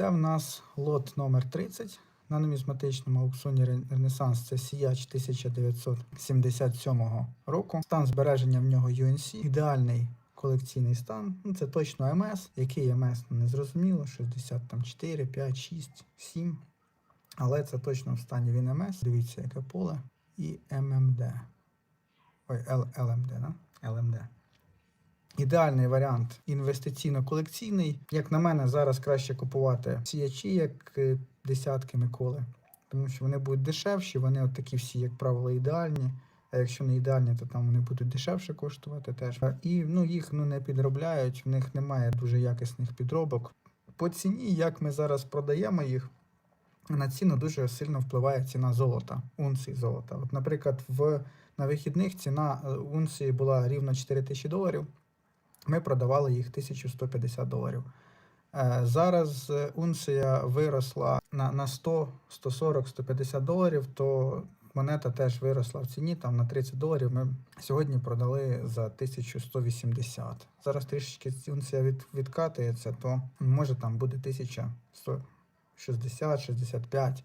Це в нас лот номер 30 на нумізматичному аукціоні Ренесанс. Це сіяч 1977 року. Стан збереження в нього UNC. Ідеальний колекційний стан. Ну, це точно МС. Який МС не зрозуміло. 64, 5, 6, 7. Але це точно в стані він МС. Дивіться, яке поле. І ММД. Ой, Л- ЛМД, да? ЛМД. Ідеальний варіант інвестиційно-колекційний. Як на мене, зараз краще купувати сіячі, як е, десятки Миколи. Тому що вони будуть дешевші, вони от такі всі, як правило, ідеальні. А якщо не ідеальні, то там вони будуть дешевше коштувати теж. І ну, їх ну, не підробляють, в них немає дуже якісних підробок. По ціні, як ми зараз продаємо їх, на ціну дуже сильно впливає ціна золота, унції золота. От, наприклад, в, на вихідних ціна е, унції була рівно 4 тисячі доларів. Ми продавали їх 1150 доларів. Е, Зараз е, унція виросла на, на 100, 140, 150 доларів, то монета теж виросла в ціні там на 30 доларів. Ми сьогодні продали за 1180. Зараз трішечки унція від, відкатується, то може там буде 1160, 65.